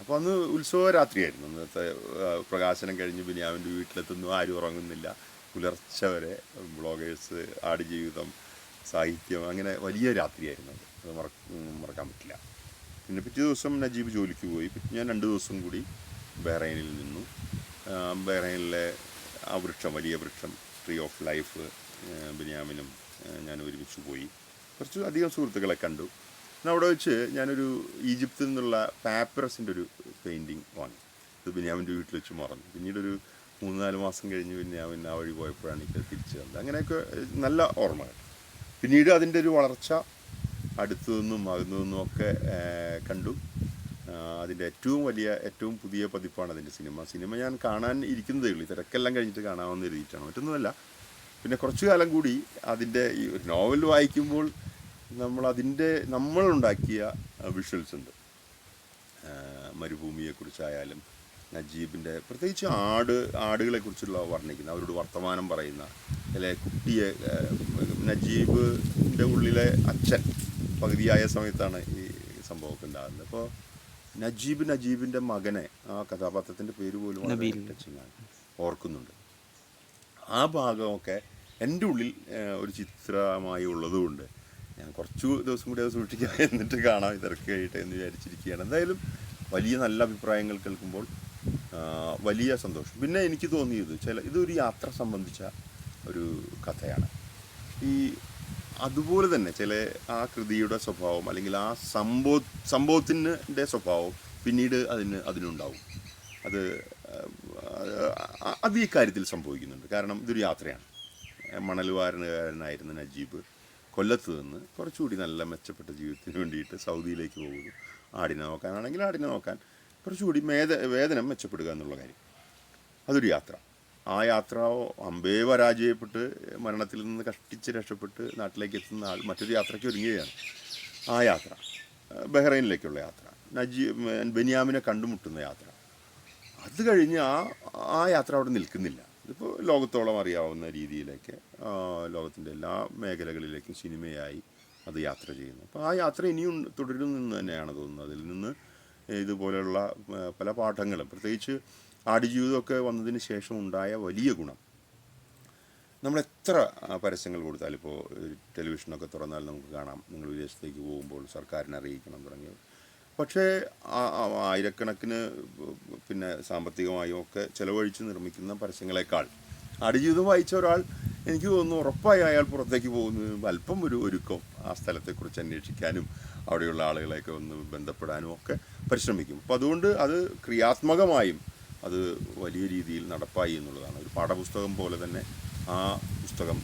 അപ്പോൾ അന്ന് ഉത്സവ രാത്രിയായിരുന്നു അന്നത്തെ പ്രകാശനം കഴിഞ്ഞ് ബിനിയാവിന്റെ വീട്ടിലെത്തുന്നു. ആരും ഉറങ്ങുന്നില്ല. പുലർച്ചെ വരെ ബ്ലോഗേഴ്സ് ആടുജീവിതം സാഹിത്യം അങ്ങനെ വലിയ രാത്രിയായിരുന്നു. അത് അത് മറ മറക്കാൻ പറ്റില്ല. പിന്നെ പിറ്റേ ദിവസം നജീബ് ജോലിക്ക് പോയി. ഞാൻ രണ്ട് ദിവസം കൂടി ബഹ്റൈനിൽ നിന്നു. ബഹ്റൈനിലെ ആ വൃക്ഷം വലിയ വൃക്ഷം ട്രീ ഓഫ് ലൈഫ് ബിനിയാമിനും ഞാൻ ഒരുമിച്ച് പോയി. കുറച്ച് അധികം സുഹൃത്തുക്കളെ കണ്ടു. അവിടെ വെച്ച് ഞാനൊരു ഈജിപ്തിൽ നിന്നുള്ള പാപ്പറസിന്റെ ഒരു പെയിന്റിങ് വാങ്ങി. ഇത് ബിനിയാമിന്റെ വീട്ടിൽ വെച്ച് മറന്നു. പിന്നീടൊരു മൂന്ന് നാല് മാസം കഴിഞ്ഞ് ബിന്യാമിൻ ആ വഴി പോയപ്പോഴാണ് എനിക്കത് തിരിച്ചു തന്നത്. അങ്ങനെയൊക്കെ നല്ല ഓർമ്മകൾ. പിന്നീട് അതിന്റെ ഒരു വളർച്ച അടുത്തു നിന്നും അകന്നു നിന്നും ഒക്കെ കണ്ടു. അതിന്റെ ഏറ്റവും വലിയ ഏറ്റവും പുതിയ പതിപ്പാണ് അതിന്റെ സിനിമ. സിനിമ ഞാൻ കാണാൻ ഇരിക്കുന്നതേ ഉള്ളൂ. തിരക്കെല്ലാം കഴിഞ്ഞിട്ട് കാണാമെന്ന് എഴുതിയിട്ടാണ് മറ്റൊന്നുമല്ല പിന്നെ കുറച്ചു കാലം കൂടി അതിന്റെ ഈ നോവൽ വായിക്കുമ്പോൾ നമ്മൾ അതിന്റെ നമ്മളുണ്ടാക്കിയ വിഷ്വൽസ് ഉണ്ട്. മരുഭൂമിയെക്കുറിച്ചായാലും നജീബിന്റെ പ്രത്യേകിച്ച് ആട് ആടുകളെക്കുറിച്ചുള്ള വർണിക്കുന്ന അവരോട് വർത്തമാനം പറയുന്ന അല്ലെ കുട്ടിയെ നജീബിന്റെ ഉള്ളിലെ അച്ഛൻ പകുതിയായ സമയത്താണ് ഈ സംഭവമൊക്കെ ഉണ്ടാകുന്നത്. അപ്പോൾ നജീബ് നജീബിന്റെ മകനെ ആ കഥാപാത്രത്തിന്റെ പേര് പോലും. ഓർക്കുന്നുണ്ട്. ആ ഭാഗമൊക്കെ എന്റെ ഉള്ളിൽ ഒരു ചിത്രമായി ഉള്ളതുകൊണ്ട് ഞാൻ കുറച്ച് ദിവസം കൂടി അത് സൂക്ഷിക്കാം എന്നിട്ട് കാണാം കഴിയട്ടെ എന്ന് വിചാരിച്ചിരിക്കുകയാണ്. എന്തായാലും വലിയ നല്ല അഭിപ്രായങ്ങൾ കേൾക്കുമ്പോൾ വലിയ സന്തോഷം. പിന്നെ എനിക്ക് തോന്നിയത് ചില ഇതൊരു യാത്ര സംബന്ധിച്ച ഒരു കഥയാണ്. ഈ അതുപോലെ തന്നെ ചില ആ കൃതിയുടെ സ്വഭാവം അല്ലെങ്കിൽ ആ സംഭവ സംഭവത്തിന്റെ സ്വഭാവം പിന്നീട് അതിന് അതിനുണ്ടാവും. അത് അത് ഈ കാര്യത്തിൽ സംഭവിക്കുന്നുണ്ട്. കാരണം ഇതൊരു യാത്രയാണ്. മണൽവാരനുകാരനായിരുന്ന നജീബ് കൊല്ലത്ത് നിന്ന് കുറച്ചുകൂടി നല്ല മെച്ചപ്പെട്ട ജീവിതത്തിന് വേണ്ടിയിട്ട് സൗദിയിലേക്ക് പോകുന്നു. ആടിനെ നോക്കാനാണെങ്കിൽ ആടിനെ നോക്കാൻ കുറച്ചുകൂടി വേദനം മെച്ചപ്പെടുക എന്നുള്ള കാര്യം. അതൊരു യാത്ര. ആ യാത്ര അമ്പേ പരാജയപ്പെട്ട് മരണത്തിൽ നിന്ന് കഷ്ടിച്ച് രക്ഷപ്പെട്ട് നാട്ടിലേക്ക് എത്തുന്ന ആൾ മറ്റൊരു യാത്രയ്ക്ക് ഒരുങ്ങുകയാണ്. ആ യാത്ര ബഹ്റൈനിലേക്കുള്ള യാത്ര നജീ ബെനിയാമിനെ കണ്ടുമുട്ടുന്ന യാത്ര. അത് കഴിഞ്ഞ് ആ ആ യാത്ര അവിടെ നിൽക്കുന്നില്ല. ഇതിപ്പോൾ ലോകത്തോളം അറിയാവുന്ന രീതിയിലേക്ക് ലോകത്തിന്റെ എല്ലാ മേഖലകളിലേക്കും സിനിമയായി അത് യാത്ര ചെയ്യുന്നു. അപ്പോൾ ആ യാത്ര ഇനിയും തുടരുമെന്ന് തന്നെയാണ് തോന്നുന്നത്. അതിൽ നിന്ന് ഇതുപോലെയുള്ള പല പാഠങ്ങളും പ്രത്യേകിച്ച് ആടുജീവിതമൊക്കെ വന്നതിന് ശേഷം ഉണ്ടായ വലിയ ഗുണം. നമ്മൾ എത്ര പരസ്യങ്ങൾ കൊടുത്താലും ഇപ്പോൾ ടെലിവിഷനൊക്കെ തുറന്നാൽ നമുക്ക് കാണാം. നിങ്ങൾ വിദേശത്തേക്ക് പോകുമ്പോൾ സർക്കാരിനെ അറിയിക്കണം തുടങ്ങിയത് പക്ഷേ ആയിരക്കണക്കിന് പിന്നെ സാമ്പത്തികമായും ഒക്കെ ചിലവഴിച്ച് നിർമ്മിക്കുന്ന പരസ്യങ്ങളെക്കാൾ ആടുജീവിതം വായിച്ച ഒരാൾ എനിക്ക് തോന്നുന്നു ഉറപ്പായി അയാൾ പുറത്തേക്ക് പോകുന്നു. അല്പം ഒരു ഒരുക്കം ആ സ്ഥലത്തെക്കുറിച്ച് അന്വേഷിക്കാനും അവിടെയുള്ള ആളുകളെയൊക്കെ ഒന്ന് ബന്ധപ്പെടാനും ഒക്കെ പരിശ്രമിക്കും. അപ്പോൾ അതുകൊണ്ട് അത് ക്രിയാത്മകമായും അത് വലിയ രീതിയിൽ നടപ്പായി എന്നുള്ളതാണ്. ഒരു പാഠപുസ്തകം പോലെ തന്നെ ആ പുസ്തകം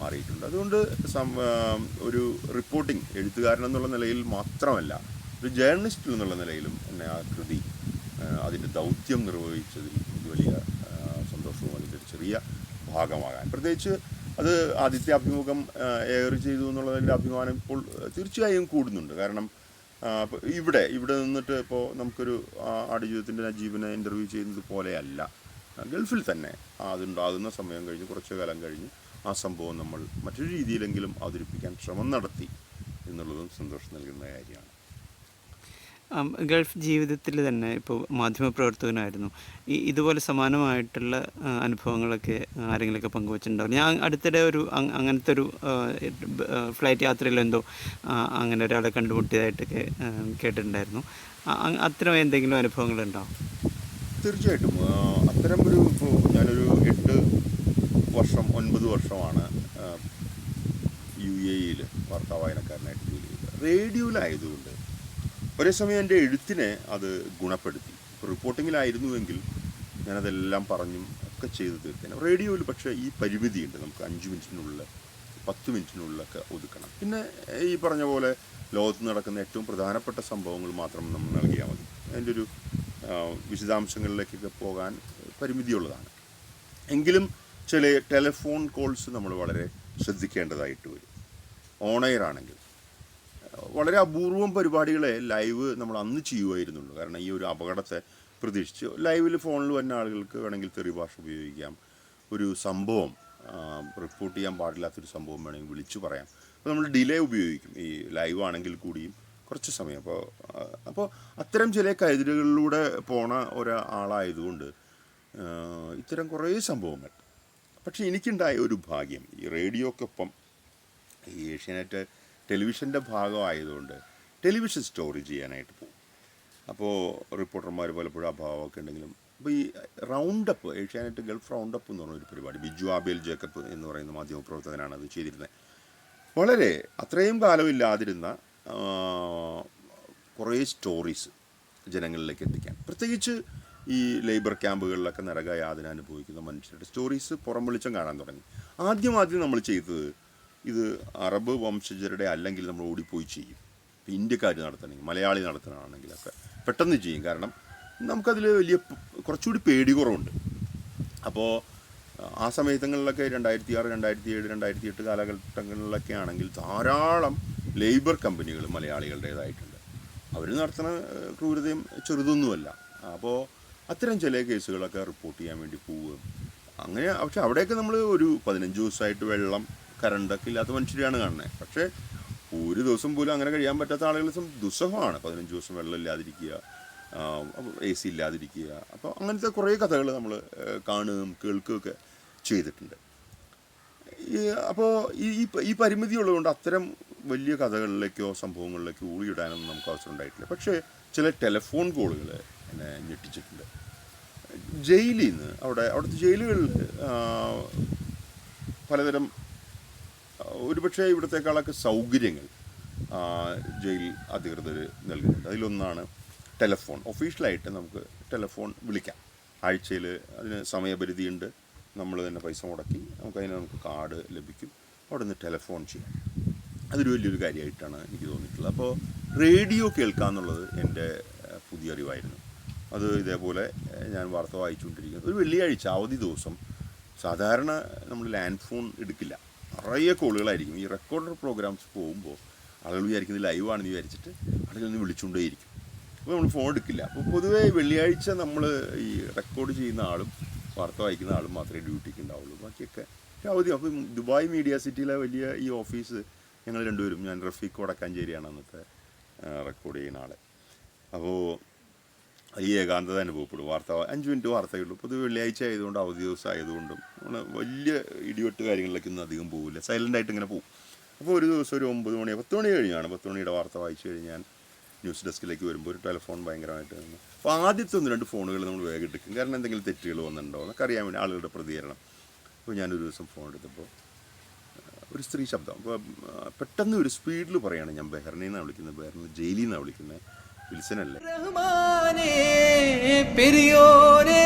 മാറിയിട്ടുണ്ട്. അതുകൊണ്ട് ഒരു റിപ്പോർട്ടിംഗ് എഴുത്തുകാരൻ എന്നുള്ള നിലയിൽ മാത്രമല്ല ഒരു ജേർണലിസ്റ്റ് എന്നുള്ള നിലയിലും എന്നെ ആ കൃതി അതിന്റെ ദൗത്യം നിർവഹിച്ചതിൽ എനിക്ക് വലിയ സന്തോഷവും അതിന്റെ ചെറിയ ഭാഗമാകാൻ. പ്രത്യേകിച്ച് അത് ആദ്യത്തെ അഭിമുഖം എയർ ചെയ്തു എന്നുള്ളതിന്റെ അഭിമാനം ഇപ്പോൾ തീർച്ചയായും കൂടുന്നുണ്ട്. കാരണം ഇവിടെ ഇവിടെ നിന്നിട്ട് ഇപ്പോൾ നമുക്കൊരു ആടുജീവിതത്തിന്റെ നജീബിനെ ഇന്റർവ്യൂ ചെയ്യുന്നത് പോലെയല്ല. ഗൾഫിൽ തന്നെ അതുണ്ടാകുന്ന സമയം കഴിഞ്ഞ് കുറച്ച് കാലം കഴിഞ്ഞ് ആ സംഭവം നമ്മൾ മറ്റൊരു രീതിയിലെങ്കിലും അവതരിപ്പിക്കാൻ ശ്രമം നടത്തി എന്നുള്ളതും സന്തോഷം നൽകുന്ന കാര്യമാണ്. ഗൾഫ് ജീവിതത്തിൽ തന്നെ ഇപ്പോൾ മാധ്യമപ്രവർത്തകനായിരുന്നു. ഈ ഇതുപോലെ സമാനമായിട്ടുള്ള അനുഭവങ്ങളൊക്കെ ആരെങ്കിലുമൊക്കെ പങ്കുവച്ചിട്ടുണ്ടാവും ഞാൻ അടുത്തിടെ ഒരു അങ്ങനത്തെ ഒരു ഫ്ലൈറ്റ് യാത്രയിലെന്തോ അങ്ങനെ ഒരാളെ കണ്ടുമുട്ടിയതായിട്ടൊക്കെ കേട്ടിട്ടുണ്ടായിരുന്നു. അത്തരം എന്തെങ്കിലും അനുഭവങ്ങളുണ്ടോ? തീർച്ചയായിട്ടും. അത്തരം ഒരു ഇപ്പോൾ ഞാനൊരു എട്ട് വർഷം ഒൻപത് വർഷമാണ് യു എ ഇയിൽ വാർത്താ വായനക്കാരനായിട്ട് ജോലി ചെയ്തത്. റേഡിയോയിലായതുകൊണ്ട് ഒരേ സമയം എന്റെ എഴുത്തിനെ അത് ഗുണപ്പെടുത്തി. റിപ്പോർട്ടിങ്ങിലായിരുന്നുവെങ്കിൽ ഞാനതെല്ലാം പറഞ്ഞും ഒക്കെ ചെയ്ത് തീർത്തേനെ. റേഡിയോയിൽ പക്ഷേ ഈ പരിമിതിയുണ്ട്. നമുക്ക് അഞ്ച് മിനിറ്റിനുള്ളിൽ പത്ത് മിനിറ്റിനുള്ളിലൊക്കെ ഒതുക്കണം. പിന്നെ ഈ പറഞ്ഞ പോലെ ലോകത്ത് നടക്കുന്ന ഏറ്റവും പ്രധാനപ്പെട്ട സംഭവങ്ങൾ മാത്രം നമ്മൾ നൽകിയാൽ മതി. അതിന്റെ ഒരു വിശദാംശങ്ങളിലേക്കൊക്കെ പോകാൻ പരിമിതിയുള്ളതാണ്. എങ്കിലും ചില ടെലിഫോൺ കോൾസ് നമ്മൾ വളരെ ശ്രദ്ധിക്കേണ്ടതായിട്ട് വരും. ഓണെയർ ആണെങ്കിൽ വളരെ അപൂർവം പരിപാടികളെ ലൈവ് നമ്മൾ അന്ന് ചെയ്യുമായിരുന്നുള്ളൂ കാരണം ഈ ഒരു അപകടത്തെ പ്രതീക്ഷിച്ച് ലൈവിൽ ഫോണിൽ വന്ന ആളുകൾക്ക് വേണമെങ്കിൽ തെറി ഭാഷ ഉപയോഗിക്കാം. ഒരു സംഭവം റിപ്പോർട്ട് ചെയ്യാൻ പാടില്ലാത്തൊരു സംഭവം വേണമെങ്കിൽ വിളിച്ചു പറയാം. അപ്പോൾ നമ്മൾ ഡിലേ ഉപയോഗിക്കും. ഈ ലൈവ് ആണെങ്കിൽ കൂടിയും കുറച്ച് സമയം. അപ്പോൾ അപ്പോൾ അത്തരം ചില കരുതലുകളിലൂടെ പോണ ഒരാളായതുകൊണ്ട് ഇത്തരം കുറേ സംഭവങ്ങൾ. പക്ഷേ എനിക്കുണ്ടായ ഒരു ഭാഗ്യം ഈ റേഡിയോക്കൊപ്പം ഈ ഏഷ്യാനെറ്റ് ടെലിവിഷന്റെ ഭാഗമായതുകൊണ്ട് ടെലിവിഷൻ സ്റ്റോറി ചെയ്യാനായിട്ട് പോകും. അപ്പോൾ റിപ്പോർട്ടർമാർ പലപ്പോഴും അഭാവമൊക്കെ ഉണ്ടെങ്കിലും അപ്പോൾ ഈ റൗണ്ടപ്പ് ഏഷ്യാനെറ്റ് ഗൾഫ് റൗണ്ടപ്പ് എന്ന് പറഞ്ഞൊരു പരിപാടി ബിജു ആബേൽ ജേക്കബ് എന്ന് പറയുന്ന മാധ്യമപ്രവർത്തകനാണ് അത് ചെയ്തിരുന്നത് വളരെ അത്രയും കാലമില്ലാതിരുന്ന കുറേ സ്റ്റോറീസ് ജനങ്ങളിലേക്ക് എത്തിക്കാൻ. പ്രത്യേകിച്ച് ഈ ലേബർ ക്യാമ്പുകളിലൊക്കെ നരകയാതന അനുഭവിക്കുന്ന മനുഷ്യരുടെ സ്റ്റോറീസ് പുറം വെളിച്ചം കാണാൻ തുടങ്ങി. ആദ്യം ആദ്യം നമ്മൾ ചെയ്തത് ഇത് അറബ് വംശജരുടെ അല്ലെങ്കിൽ നമ്മൾ ഓടിപ്പോയി ചെയ്യും. ഇന്ത്യക്കാർ നടത്തണമെങ്കിൽ മലയാളി നടത്തണമെങ്കിലൊക്കെ പെട്ടെന്ന് ചെയ്യും. കാരണം നമുക്കതിൽ വലിയ കുറച്ചുകൂടി പേടി കുറവുണ്ട്. അപ്പോൾ ആ സമയത്തങ്ങളിലൊക്കെ രണ്ടായിരത്തി ആറ് രണ്ടായിരത്തി ഏഴ് രണ്ടായിരത്തി എട്ട് കാലഘട്ടങ്ങളിലൊക്കെ ആണെങ്കിൽ ധാരാളം ലേബർ കമ്പനികൾ മലയാളികളുടേതായിട്ടുണ്ട്. അവർ നടത്തുന്ന ക്രൂരതയും ചെറുതൊന്നുമല്ല. അപ്പോൾ അത്തരം ചില കേസുകളൊക്കെ റിപ്പോർട്ട് ചെയ്യാൻ വേണ്ടി പോവുകയും അങ്ങനെ പക്ഷെ അവിടെയൊക്കെ നമ്മൾ ഒരു പതിനഞ്ച് ദിവസമായിട്ട് വെള്ളം കറണ്ടൊക്കെ ഇല്ലാത്ത മനുഷ്യരെയാണ് കാണുന്നത് പക്ഷേ ഒരു ദിവസം പോലും അങ്ങനെ കഴിയാൻ പറ്റാത്ത ആളുകൾ ദുസ്സഹമാണ്. പതിനഞ്ച് ദിവസം വെള്ളം ഇല്ലാതിരിക്കുക എ സി ഇല്ലാതിരിക്കുക. അപ്പോൾ അങ്ങനത്തെ കുറേ കഥകൾ നമ്മൾ കാണുകയും കേൾക്കുകയൊക്കെ ചെയ്തിട്ടുണ്ട്. അപ്പോൾ ഈ ഈ പരിമിതി ഉള്ളതുകൊണ്ട് അത്തരം വലിയ കഥകളിലേക്കോ സംഭവങ്ങളിലേക്കോ ഊളിയിടാനൊന്നും നമുക്ക് അവസരം ഉണ്ടായിട്ടില്ല. പക്ഷേ ചില ടെലിഫോൺ കോളുകൾ എന്നെ ഞെട്ടിച്ചിട്ടുണ്ട്. ജയിലിൽ നിന്ന് അവിടെ അവിടുത്തെ ജയിലുകളിൽ പലതരം ഒരുപക്ഷെ ഇവിടത്തേക്കാളൊക്കെ സൗകര്യങ്ങൾ ജയിൽ അധികൃതർ നൽകുന്നുണ്ട്. അതിലൊന്നാണ് ടെലഫോൺ. ഒഫീഷ്യലായിട്ട് നമുക്ക് ടെലഫോൺ വിളിക്കാം. ആഴ്ചയിൽ അതിന് സമയപരിധിയുണ്ട്. നമ്മൾ തന്നെ പൈസ മുടക്കി നമുക്കതിന് നമുക്ക് കാർഡ് ലഭിക്കും. അവിടെ നിന്ന് ടെലഫോൺ ചെയ്യാം. അതൊരു വലിയൊരു കാര്യമായിട്ടാണ് എനിക്ക് തോന്നിയിട്ടുള്ളത്. അപ്പോൾ റേഡിയോ കേൾക്കുക എന്നുള്ളത് എന്റെ പുതിയ അറിവായിരുന്നു. അത് ഇതേപോലെ ഞാൻ വാർത്ത വായിച്ചുകൊണ്ടിരിക്കുന്നു. ഒരു വെള്ളിയാഴ്ച അവധി ദിവസം സാധാരണ നമ്മൾ ലാൻഡ് ഫോൺ എടുക്കില്ല. നിറയെ കോളുകളായിരിക്കും. ഈ റെക്കോർഡർ പ്രോഗ്രാംസ് പോകുമ്പോൾ ആളുകൾ വിചാരിക്കുന്നത് ലൈവാണെന്ന് വിചാരിച്ചിട്ട് ആളുകൾ ഒന്ന് വിളിച്ചുകൊണ്ടേയിരിക്കും. അപ്പോൾ നമ്മൾ ഫോൺ എടുക്കില്ല. അപ്പോൾ പൊതുവേ വെള്ളിയാഴ്ച നമ്മൾ ഈ റെക്കോർഡ് ചെയ്യുന്ന ആളും വാർത്ത വായിക്കുന്ന ആളും മാത്രമേ ഡ്യൂട്ടിക്ക് ഉണ്ടാവുള്ളൂ. ബാക്കിയൊക്കെ അവധി. അപ്പം ദുബായ് മീഡിയ സിറ്റിയിലെ വലിയ ഈ ഓഫീസ് ഞങ്ങൾ രണ്ടുപേരും ഞാൻ റഫീഖ് വടക്കാഞ്ചേരിയാണ് അന്നത്തെ റെക്കോർഡ് ചെയ്യുന്ന ആളെ. അപ്പോൾ ഈ ഏകാന്തത അനുഭവപ്പെടും. വാർത്ത അഞ്ച് മിനിറ്റ് വാർത്തയുള്ളൂ. പൊതുവെ വെള്ളിയാഴ്ച ആയതുകൊണ്ട് അവധി ദിവസം ആയതുകൊണ്ടും നമ്മൾ വലിയ ഇടിവെട്ട് കാര്യങ്ങളിലേക്കൊന്നും അധികം പോകില്ല സൈലന്റായിട്ട് ഇങ്ങനെ പോകും അപ്പോൾ ഒരു ദിവസം ഒരു ഒമ്പത് മണി പത്ത് മണി കഴിഞ്ഞാണ് പത്ത് മണിയുടെ വാർത്ത വായിച്ചു കഴിഞ്ഞാൽ ന്യൂസ് ഡെസ്കിലേക്ക് വരുമ്പോൾ ഒരു ടെലിഫോൺ ഭയങ്കരമായിട്ട് വന്നു അപ്പോൾ ആദ്യത്തെ ഒന്ന് രണ്ട് ഫോണുകൾ നമ്മൾ വേഗം എടുക്കും. കാരണം എന്തെങ്കിലും തെറ്റുകൾ വന്നിട്ടുണ്ടോ എന്നൊക്കെ അറിയാൻ വേണ്ടി ആളുകളുടെ പ്രതികരണം. അപ്പോൾ ഞാനൊരു ദിവസം ഫോൺ എടുത്തപ്പോൾ ഒരു സ്ത്രീ ശബ്ദം. അപ്പോൾ പെട്ടെന്ന് ഒരു സ്പീഡിൽ പറയുകയാണ് ഞാൻ ബെഹറിനെന്നാണ് വിളിക്കുന്നത്. ബെഹറിന് ജയിലിൽ നിന്നാണ് വിളിക്കുന്നത്. വിൽസനല്ലേ? പെരിയോനേ